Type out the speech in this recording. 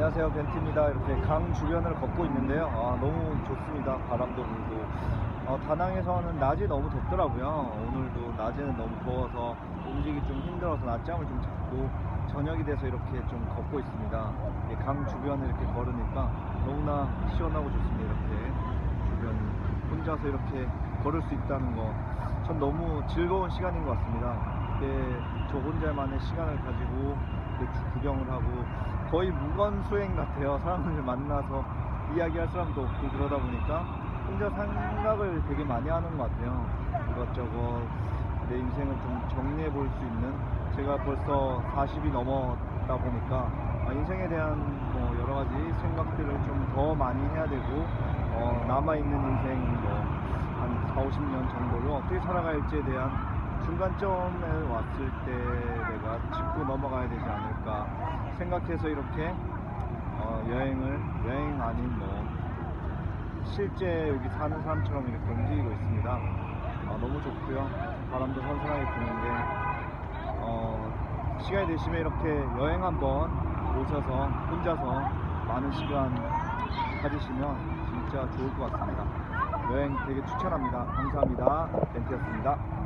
안녕하세요. 벤티입니다. 이렇게 강 주변을 걷고 있는데요. 아, 너무 좋습니다. 바람도 불고. 어, 다낭에서는 낮이 너무 덥더라고요. 오늘도 낮에는 너무 더워서 움직이기 좀 힘들어서 낮잠을 좀 잡고 저녁이 돼서 이렇게 좀 걷고 있습니다. 이강 주변을 이렇게 걸으니까 너무나 시원하고 좋습니다. 이렇게 주변 혼자서 이렇게 걸을 수 있다는 거 전 너무 즐거운 시간인 것 같습니다. 이렇게 저 혼자만의 시간을 가지고 구경을 하고 거의 무건 수행 같아요. 사람을 만나서 이야기할 사람도 없고 그러다 보니까 혼자 생각을 되게 많이 하는 것 같아요. 이것저것 내 인생을 좀 정리해 볼 수 있는 제가 벌써 40이 넘었다 보니까 아, 인생에 대한 뭐 여러 가지 생각들을 좀 더 많이 해야 되고 어, 남아있는 인생 뭐한 4, 50년 정도를 어떻게 살아갈지에 대한 중간점에 왔을 때 내가 짚고 넘어가야 되지 않을까 생각해서 이렇게 어, 여행을 여행 아닌 뭐 실제 여기 사는 사람처럼 이렇게 움직이고 있습니다. 어, 너무 좋고요. 바람도 선선하게 부는데 어, 시간이 되시면 이렇게 여행 한번 오셔서 혼자서 많은 시간 가지시면 진짜 좋을 것 같습니다. 여행 되게 추천합니다. 감사합니다. 벤트였습니다.